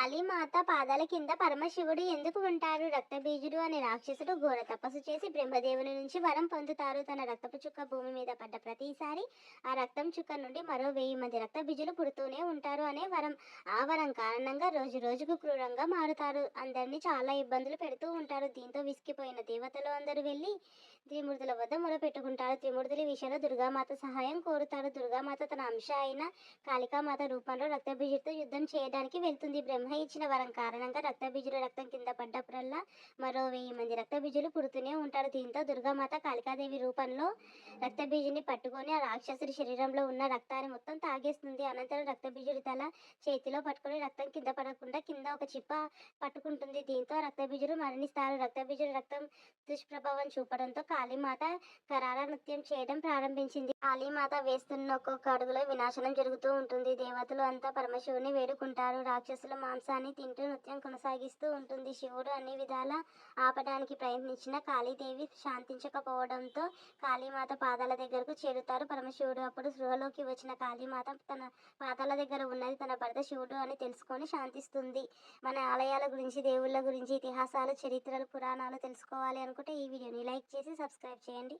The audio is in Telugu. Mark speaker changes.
Speaker 1: కాళీమాత పాదాల కింద పరమశివుడు ఎందుకు ఉంటారు రక్తబీజుడు అనే రాక్షసుడు ఘోర తపస్సు చేసి బ్రహ్మదేవుని నుంచి వరం పొందుతారు. తన రక్తపు చుక్క భూమి మీద పడ్డ ప్రతిసారి ఆ రక్తం చుక్క నుండి మరో వెయ్యి మంది రక్తబీజులు పుడుతూనే ఉంటారు అనే వరం ఆ వరం కారణంగా రోజు రోజుకు క్రూరంగా మారుతారు. అందరినీ చాలా ఇబ్బందులు పెడుతూ ఉంటారు. దీంతో విసిగిపోయిన దేవతలు అందరూ వెళ్ళి త్రిమూర్తుల వద్ద మొరపెట్టుకుంటారు త్రిమూర్తుల విషయంలో దుర్గామాత సహాయం కోరుతారు. దుర్గామాత తన అంశ అయిన కాళికామాత రూపంలో రక్తబీజుడితో యుద్ధం చేయడానికి వెళ్తుంది. బ్రహ్మ ఇచ్చిన వరం కారణంగా రక్తబీజుల రక్తం కింద పడ్డప్పుడల్లా మరో వెయ్యి మంది రక్తబీజులు పుడుతూనే ఉంటారు. దీంతో దుర్గామాత కాళికాదేవి రూపంలో రక్తబీజుని పట్టుకొని ఆ రాక్షసుడి శరీరంలో ఉన్న రక్తాన్ని మొత్తం తాగేస్తుంది. అనంతరం రక్తబీజుడి తల చేతిలో పట్టుకొని రక్తం కింద పడకుండా కింద ఒక చిప్ప పట్టుకుంటుంది. దీంతో రక్తబీజుడు మరణిస్తారు. రక్తబీజుడు రక్తం దుష్ప్రభావం చూపడంతో కాళీమాత కరాల నృత్యం చేయడం ప్రారంభించింది. కాళీమాత వేస్తున్న ఒక్కొక్క అడుగులో వినాశనం జరుగుతూ ఉంటుంది. దేవతలు అంతా పరమశివుని వేడుకుంటారు. రాక్షసుల మాంసాన్ని తింటూ నృత్యం కొనసాగిస్తూ ఉంటుంది. శివుడు అన్ని విధాల ఆపడానికి ప్రయత్నించిన కాళీదేవి శాంతించకపోవడంతో కాళీమాత పాదాల దగ్గరకు చేరుతారు పరమశివుడు. అప్పుడు సృహలోకి వచ్చిన కాళీమాత తన పాదాల దగ్గర ఉన్నది తన భర్త శివుడు అని తెలుసుకొని శాంతిస్తుంది. మన ఆలయాల గురించి దేవుళ్ళ గురించి ఇతిహాసాలు చరిత్రలు పురాణాలు తెలుసుకోవాలి అనుకుంటే ఈ వీడియోని లైక్ చేసి సబ్స్క్రైబ్ చేయండి.